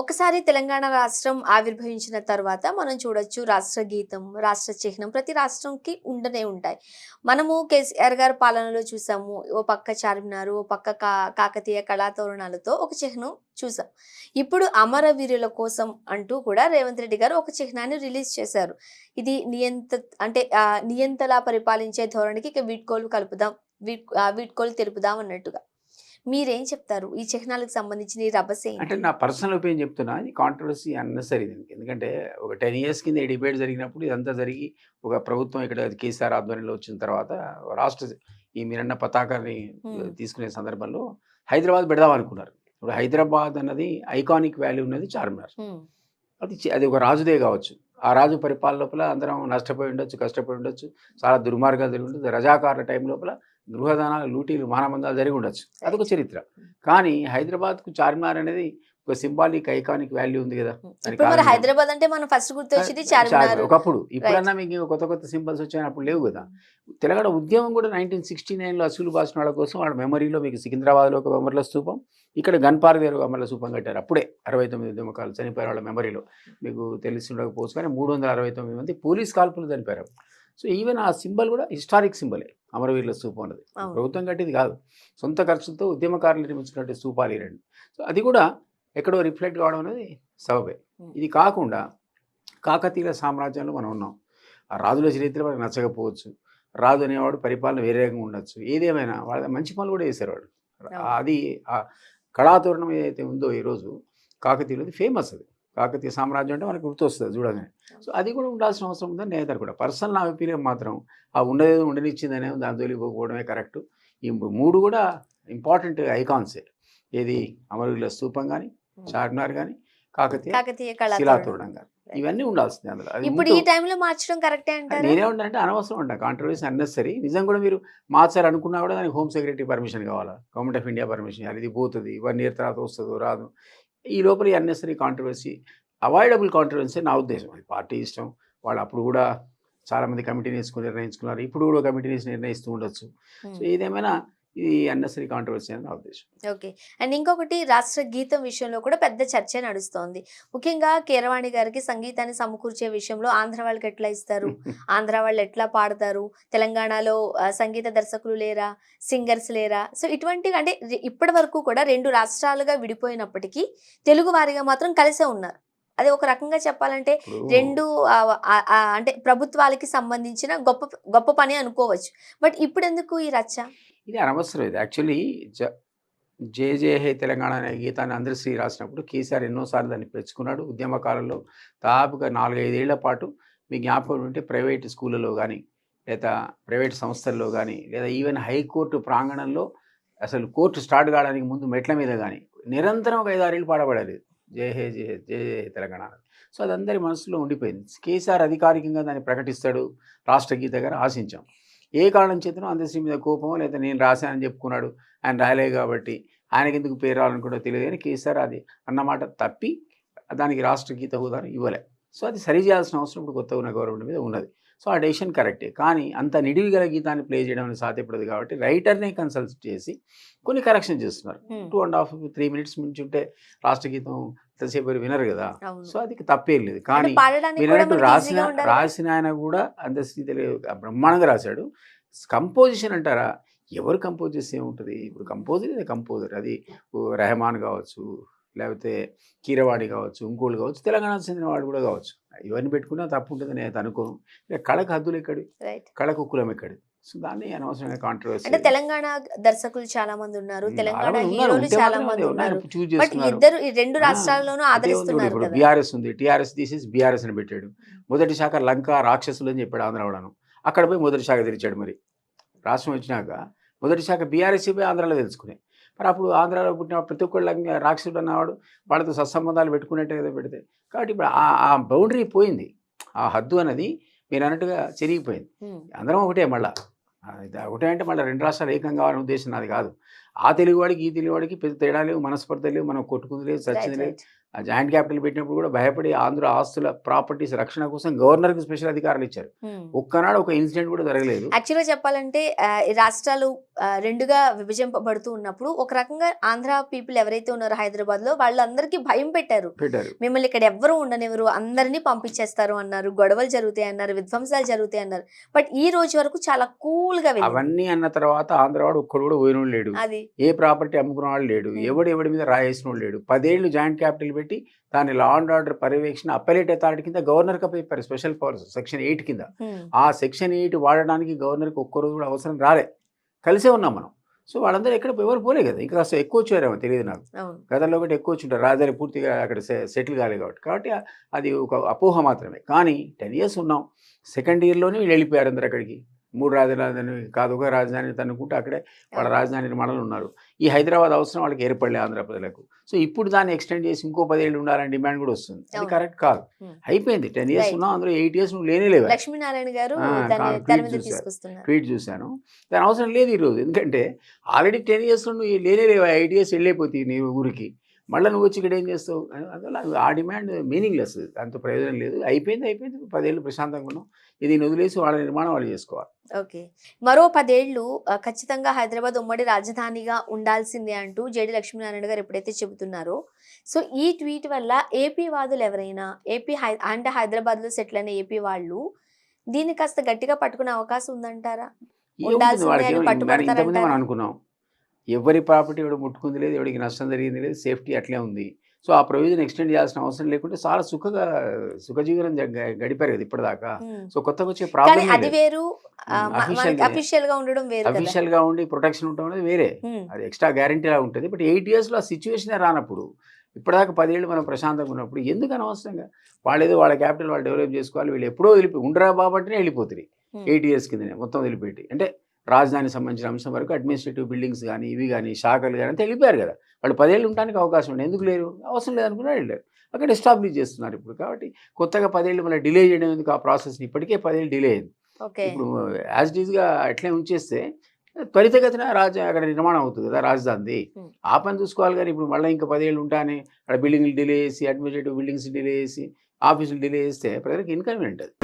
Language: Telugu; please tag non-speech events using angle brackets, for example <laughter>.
ఒకసారి తెలంగాణ రాష్ట్రం ఆవిర్భవించిన తర్వాత మనం చూడొచ్చు రాష్ట్ర గీతం రాష్ట్ర చిహ్నం ప్రతి రాష్ట్రంకి ఉండనే ఉంటాయి. మనము కేసీఆర్ గారి పాలనలో చూసాము. ఓ పక్క చార్మినార్ ఓ పక్క కా కాకతీయ కళాతోరణాలతో ఒక చిహ్నం చూసాం. ఇప్పుడు అమరవీరుల కోసం అంటూ కూడా రేవంత్ రెడ్డి గారు ఒక చిహ్నాన్ని రిలీజ్ చేశారు. ఇది నియంత అంటే నియంతలా పరిపాలించే ధోరణికి ఇక వీడ్కోలు కలుపుదాం వీడ్ వీడ్కోలు తెలుపుదాం అన్నట్టుగా. మీరేం చెప్తారు ఈ చిహ్నాలకు సంబంధించిన ఈ రభస? అంటే నా పర్సనల్ ఒపీనియన్ చెప్తున్నా ఇది కాంట్రవర్సీ అన్నసరి దీనికి ఎందుకంటే ఒక టెన్ ఇయర్స్ కింద ఈ డిబేట్ జరిగినప్పుడు ఇదంతా జరిగి ఒక ప్రభుత్వం ఇక్కడ కేసీఆర్ ఆధ్వర్యంలో వచ్చిన తర్వాత రాష్ట్ర ఈ మీరన్న పతాకాన్ని. తీసుకునే సందర్భంలో హైదరాబాద్ పెడదాం అనుకున్నారు ఇప్పుడు హైదరాబాద్ అన్నది ఐకానిక్ వాల్యూ ఉన్నది చార్మినార్. అది అది ఒక రాజుదే కావచ్చు ఆ రాజు పరిపాలన లోపల అందరం నష్టపోయి ఉండొచ్చు కష్టపోయి ఉండొచ్చు చాలా దుర్మార్గాలు జరిగి ఉండొచ్చు రజాకారుల టైం లోపల గృహదానాలు లూటీలు మానబంధాలు జరిగి ఉండొచ్చు. అదొక చరిత్ర. కానీ హైదరాబాద్కు చార్మినార్ అనేది ఒక సింబాలిక్ ఐకానిక్ వాల్యూ ఉంది కదా. హైదరాబాద్ అంటే మనం ఫస్ట్ గుర్తొచ్చింది చార్మినార్. చార్మినార్. ఒకప్పుడు. ఇప్పుడన్నా మీకు ఇంకా కొత్త కొత్త సింబల్స్ వచ్చాయి అప్పుడు లేవు కదా. తెలంగాణ ఉద్యమం కూడా నైన్టీన్ సిక్స్టీ నైన్లో అసూలు బాసిన వాళ్ళ కోసం వాళ్ళ మెమరీలో మీకు సికింద్రాబాద్లో ఒక అమర్ల స్తూపం ఇక్కడ గన్పార్ దగ్గర ఒక అమర్ల స్తూపం కట్టారు. అప్పుడే అరవై తొమ్మిది ఉద్యమకాలు చనిపోయారు వాళ్ళ మెమరీలో. మీకు తెలిసి ఉండకపోవచ్చు కానీ మూడు వందల అరవై తొమ్మిది మంది పోలీస్ కాల్పులు చనిపోయారు. సో ఈవెన్ ఆ సింబల్ కూడా హిస్టారిక్ సింబలే అమరవీరుల స్తూపం అన్నది. ప్రభుత్వం కట్టింది కాదు. సొంత ఖర్చులతో ఉద్యమకారులు నిర్మించినట్టు స్తూపాలు ఈ రెండు. సో అది కూడా ఎక్కడో రిఫ్లెక్ట్ కావడం అనేది సబబే. ఇది కాకుండా కాకతీయుల సామ్రాజ్యంలో మనం ఉన్నాం. ఆ రాజుల చరిత్ర మనకు నచ్చకపోవచ్చు. రాజు అనేవాడు పరిపాలన వేరే రకంగా ఉండొచ్చు. ఏదేమైనా వాళ్ళ మంచి పనులు కూడా చేసేవాడు అవును. అది ఆ కళాతోరణం ఏదైతే ఉందో ఈరోజు కాకతీయులది ఫేమస్ అది. కాకతీయ సామ్రాజ్యం అంటే మనకు గుర్తొస్తుంది చూడగానే సో అది కూడా ఉండాల్సిన అవసరం ఉందని నేను కూడా పర్సనల్ నా ఒపీనియన్ మాత్రం ఆ ఉండేది ఉండనిచ్చిందనే దాని తొలిపోకపోవడమే కరెక్ట్. ఈ మూడు కూడా ఇంపార్టెంట్ ఐకాన్సే. ఏది అమరుల స్తూపం కానీ చార్మినార్ కానీ కాకతీయ శిలాతోరణం కానీ ఇవన్నీ ఉండాల్సిందే అందులో. అది ఇప్పుడు ఈ టైంలో మార్చడం కరెక్టే అంటారా? నేనేమంటే అనవసరం అంట. Controversy unnecessary. నిజం కూడా మీరు మార్చాలి అనుకున్నా కూడా దానికి హోమ్ సెక్రటరీ పర్మిషన్ కావాలా? Government of India permission. ఇది పోతుంది. వన్ ఇయర్ తర్వాత వస్తుందో రాదు. ఈ లోపల అన్నెసరీ కాంట్రవర్సీ అవాయిడబుల్ కాంట్రవర్సీ నా ఉద్దేశం. అది పార్టీ ఇష్టం. వాళ్ళు అప్పుడు కూడా చాలామంది కమిటీని వేసుకుని నిర్ణయించుకున్నారు. ఇప్పుడు కూడా కమిటీని నిర్ణయిస్తూ ఉండొచ్చు. సో ఏదేమైనా ఇది అన్నెసరీ కాంట్రవర్సీ అని నా ఉద్దేశం. ఓకే. అండ్ ఇంకొకటి రాష్ట్ర గీతం విషయంలో కూడా పెద్ద చర్చ నడుస్తోంది. ముఖ్యంగా కీరవాణి గారికి సంగీతాన్ని సమకూర్చే విషయంలో ఆంధ్ర వాళ్ళకి ఎట్లా ఇస్తారు? <laughs> ఆంధ్ర వాళ్ళు ఎట్లా పాడతారు? తెలంగాణలో సంగీత దర్శకులు లేరా? సింగర్స్ లేరా? సో ఇటువంటి అంటే ఇప్పటి వరకు కూడా రెండు రాష్ట్రాలుగా విడిపోయినప్పటికీ తెలుగు వారిగా మాత్రం కలిసే ఉన్నారు. అది ఒక రకంగా చెప్పాలంటే రెండు అంటే ప్రభుత్వాలకి సంబంధించిన గొప్ప గొప్ప పని అనుకోవచ్చు. బట్ ఇప్పుడు ఎందుకు ఈ రచ్చ? ఇది అనవసరం ఇది. యాక్చువల్లీ జ జే జే హే తెలంగాణ అనే గీతాన్ని అందరిశ్రీ రాసినప్పుడు కేసీఆర్ ఎన్నోసార్లు దాన్ని పెంచుకున్నాడు. ఉద్యమ కాలంలో దాదాపుగా నాలుగైదేళ్ళ పాటు మీ జ్ఞాపకం ఉంటే ప్రైవేట్ స్కూళ్ళలో కానీ లేదా ప్రైవేట్ సంస్థల్లో కానీ లేదా ఈవెన్ హైకోర్టు ప్రాంగణంలో అసలు కోర్టు స్టార్ట్ కావడానికి ముందు మెట్ల మీద కానీ నిరంతరం ఒక ఐదారేళ్ళు పాడబడాలి జే హే జే జే జే హే తెలంగాణ సో అది అందరి మనసులో ఉండిపోయింది. కేసీఆర్ అధికారికంగా దాన్ని ప్రకటిస్తాడు రాష్ట్ర గీత గారు ఆశించాం. ఏ కారణం చేతనో అందశ్రీ మీద కోపమో లేదా నేను రాశానని చెప్పుకున్నాడు ఆయన రాయలే కాబట్టి ఆయనకి ఎందుకు పేరు రావాలనుకుంటో తెలియదు కానీ కేసీఆర్ అది అన్నమాట తప్పి దానికి రాష్ట్ర గీత హోదాను ఇవ్వలే. సో అది సరి చేయాల్సిన అవసరం ఇప్పుడు కొత్తగా ఉన్న గవర్నమెంట్ మీద ఉన్నది. సో ఆ డెసిషన్ కరెక్టే కానీ అంత నిడివి గల గీతాన్ని ప్లే చేయడం అనేది సాధ్యపడదు కాబట్టి రైటర్నే కన్సల్ట్ చేసి కొన్ని కరెక్షన్ చేస్తున్నారు. Two and half three minutes నుంచి ఉంటే రాష్ట్ర గీతం ఎంతసేపు వినరు కదా. సో అది తప్పేం లేదు. కానీ రాసిన రాసిన ఆయన కూడా అంత స్థితిలో బ్రహ్మాండంగా రాశాడు. కంపోజిషన్ అంటారా? ఎవరు కంపోజ్ చేస్తే ఏముంటుంది? ఇప్పుడు కంపోజర్ ఇది కంపోజర్. అది రెహమాన్ కావచ్చు లేకపోతే కీరవాణి కావచ్చు ఇంకోళ్ళు కావచ్చు తెలంగాణకు చెందిన వాడు కూడా కావచ్చు. ఇవన్నీ పెట్టుకున్నా తప్పు ఉంటుంది నేను అనుకోను. కళకు హద్దులు ఎక్కడి? కళకు కులం ఎక్కడి? సో దాన్ని అనవసరమైన కాంట్రవర్సీ అంటే తెలంగాణ దర్శకులు చాలా మంది ఉన్నారు తెలంగాణ హీరోలు చాలా మంది ఉన్నారు బట్ ఇద్దరు ఈ రెండు రాష్ట్రాల్లోనూ ఆదరిస్తున్నారు ఇప్పుడు కదా. బీఆర్ఎస్ ఉంది. టీఆర్ఎస్ తీసేసి బీఆర్ఎస్ అని పెట్టాడు. మొదటి శాఖ లంక రాక్షసులు అని చెప్పాడు ఆంధ్రవాడను అక్కడ పోయి మొదటి శాఖ తెరిచాడు మరి. రాష్ట్రం వచ్చినాక మొదటి శాఖ బీఆర్ఎస్ పోయి ఆంధ్రాలో తెలుసుకునే. మరి అప్పుడు ఆంధ్రాలో పుట్టిన ప్రతి ఒక్కళ్ళు లంక రాక్షసుడు అన్నవాడు వాళ్ళతో సత్సంబంధాలు పెట్టుకునేట్టే కదా పెడితే. కాబట్టి ఇప్పుడు ఆ బౌండరీ పోయింది. ఆ హద్దు అనేది మీరు అన్నట్టుగా చెరిగిపోయింది. అందరం ఒకటే మళ్ళా. ఒకటే అంటే మళ్ళీ రెండు రాష్ట్రాలు ఏకం కావాలనే ఉద్దేశం నాది కాదు. ఆ తెలుగువాడికి ఈ తెలుగువాడికి పెద్ద తేడా లేవు మనస్పర్ధ లేవు మనం కొట్టుకుంది లేదు రైట్ చచ్చింది లేదు. జాయింట్ క్యాపిటల్ పెట్టినప్పుడు కూడా భయపడి ఆంధ్ర ఆస్తుల ప్రాపర్టీస్ రక్షణ కోసం గవర్నర్కి స్పెషల్ అధికారాలు ఇచ్చారు. ఒక్కనాడు ఒక ఇన్సిడెంట్ కూడా జరగలేదు. యాక్చువల్గా చెప్పాలంటే ఆ, రాష్ట్రాలు ఆ, రెండుగా విభజింపబడుతూ ఉన్నప్పుడు ఒక రకంగా ఆంధ్ర పీపుల్ ఎవరైతే ఉన్నారో హైదరాబాద్లో వాళ్ళందరికీ భయం పెట్టారు. పెట్టారు. మిమ్మల్ని ఇక్కడ ఎవ్వరూ ఉండనివ్వరు అందరినీ పంపించేస్తారు అన్నారు గొడవలు జరుగుతాయి అన్నారు విధ్వంసాలు జరుగుతాయి అన్నారు. బట్ ఈ రోజు వరకు చాలా కూల్గా. అవన్నీ అన్న తర్వాత ఆంధ్రవాడు ఒక్కడు కూడా పోయినోడు లేడు. అది. ఏ ప్రాపర్టీ అమ్ముకున్న వాళ్ళు లేడు. ఎవడు ఎవడి మీద రాయేసినోడు లేడు. పదేళ్ళు జాయింట్ క్యాపిటల్ పెట్టి దాని లా అండ్ ఆర్డర్ పర్యవేక్షణ అప్పలేట్ అథారిటీ కింద గవర్నర్కి అప్పచెప్పారు స్పెషల్ పవర్స్ సెక్షన్ ఎయిట్ కింద. ఆ సెక్షన్ ఎయిట్ వాడడానికి గవర్నర్కి ఒక్కరోజు కూడా అవసరం రాలే. కలిసే ఉన్నాం మనం. సో వాళ్ళందరూ ఎక్కడ ఎవరు పోలే కదా. ఇంకా కాస్త ఎక్కువ వచ్చారేమో తెలియదు నాకు. గతంలో ఒకటి ఎక్కువ వచ్చుంటారు. రాజధాని పూర్తిగా అక్కడ సెటిల్ కాలేదు కాబట్టి. కాబట్టి అది ఒక అపోహ మాత్రమే. కానీ టెన్ ఇయర్స్ ఉన్నాం. సెకండ్ ఇయర్లోనే వీళ్ళు వెళ్ళిపోయారు అందరు అక్కడికి. మూడు రాజధాని కాదు ఒక రాజధాని తనుకుంటే అక్కడే వాళ్ళ రాజధాని నిర్మాణాలు ఉన్నారు. ఈ హైదరాబాద్ అవసరం వాళ్ళకి ఏర్పడలే ఆంధ్ర ప్రజలకు. సో ఇప్పుడు దాన్ని ఎక్స్టెండ్ చేసి ఇంకో పదేళ్ళు ఉండాలని డిమాండ్ కూడా వస్తుంది. అది. కరెక్ట్ కాదు. అయిపోయింది. Ten years Right. ఉన్నాం అందులో ఎయిట్ ఇయర్స్ నువ్వు లేనే లేవు? లక్ష్మీనారాయణ గారు ట్వీట్ చూశాను. దాని అవసరం లేదు ఈరోజు. ఎందుకంటే ఆల్రెడీ టెన్ ఇయర్స్లో నువ్వు లేనే లేవు? ఎయిట్ ఇయర్స్ వెళ్ళిపోతాయి నీ ఊరికి. మళ్ళీ నువ్వు వచ్చి ఇక్కడ ఏం చేస్తావు? అందువల్ల ఆ డిమాండ్ మీనింగ్లెస్. అంత ప్రయోజనం లేదు. అయిపోయింది అయిపోయింది. పదేళ్ళు ప్రశాంతంగా ఉన్నాం. ఇది వదిలేసి వాళ్ళ నిర్మాణం వాళ్ళు చేసుకోవాలి. ఓకే. మరో పదేళ్ళు ఖచ్చితంగా హైదరాబాద్ ఉమ్మడి రాజధానిగా ఉండాల్సిందే అంటూ జేడి లక్ష్మీనారాయణ గారు ఎప్పుడైతే చెబుతున్నారో. సో ఈ ట్వీట్ వల్ల ఏపీ వాదులు ఎవరైనా ఏపీ హై అంటే హైదరాబాద్లో సెటిల్ అయిన ఏపీ వాళ్ళు దీన్ని కాస్త గట్టిగా పట్టుకునే అవకాశం ఉందంటారా? ఉండాల్సిందే అని పట్టుబడతారంటారా? అనుకున్నాం. ఎవరి ప్రాపర్టీ ఎవడు ముట్టుకుంది లేదు ఎవడికి నష్టం జరిగింది లేదు సేఫ్టీ అట్లే ఉంది. సో ఆ ప్రొవిజన్ ఎక్స్టెండ్ చేయాల్సిన అవసరం లేకుంటే చాలా సుఖగా సుఖజీవనం గడిపారు కదా ఇప్పటిదాకా. సో కొత్తగా వచ్చే ప్రాబ్లం అది వేరు. అఫీషియల్గా ఉండడం వేరు అఫీషియల్గా ఉండి ప్రొటెక్షన్ ఉండడం అనేది వేరే. అది ఎక్స్ట్రా గ్యారంటీ లా ఉంటుంది. బట్ ఎయిట్ ఇయర్స్లో ఆ సిచ్యువేషనే రానప్పుడు ఇప్పటిదాకా పదేళ్ళు మనం ప్రశాంతంగా ఉన్నప్పుడు ఎందుకు అనవసరంగా? వాళ్ళు ఏదో వాళ్ళ క్యాపిటల్ వాళ్ళు డెవలప్ చేసుకోవాలి వీళ్ళు ఎప్పుడో వెళ్ళిపోయి ఉండరా బాబంటేనే వెళ్ళిపోతుంది. ఎయిట్ ఇయర్స్ కిందనే మొత్తం వదిలిపెట్టి. అంటే రాజధానికి సంబంధించిన అంశం వరకు అడ్మినిస్ట్రేటివ్ బిల్డింగ్స్ కానీ ఇవి కానీ శాఖలు కానీ అంతా వెళ్ళిపోయారు కదా. వాళ్ళు పదేళ్ళు ఉండడానికి అవకాశం ఉంది ఎందుకు లేరు? అవసరం లేదనుకున్నా వెళ్ళారు. అక్కడ ఎస్టాబ్లిష్ చేస్తున్నారు ఇప్పుడు కాబట్టి కొత్తగా పదేళ్ళు మళ్ళీ డిలే చేయడం ఎందుకు? ఆ ప్రాసెస్ని ఇప్పటికే పదేళ్ళు డిలే అయింది. ఇప్పుడు యాజ్గా అట్లే ఉంచేస్తే త్వరితగతిన రాజ అక్కడ నిర్మాణం అవుతుంది కదా రాజధాని Hmm. ఆ పని చూసుకోవాలి కానీ ఇప్పుడు మళ్ళీ ఇంకా పదేళ్ళు ఉంటానే అక్కడ బిల్డింగ్లు డిలే చేసి అడ్మినిస్ట్రేటివ్ బిల్డింగ్స్ డిలే చేసి ఆఫీసులు డిలే చేస్తే ప్రజలకు ఇన్కన్వీనియంట్ అది.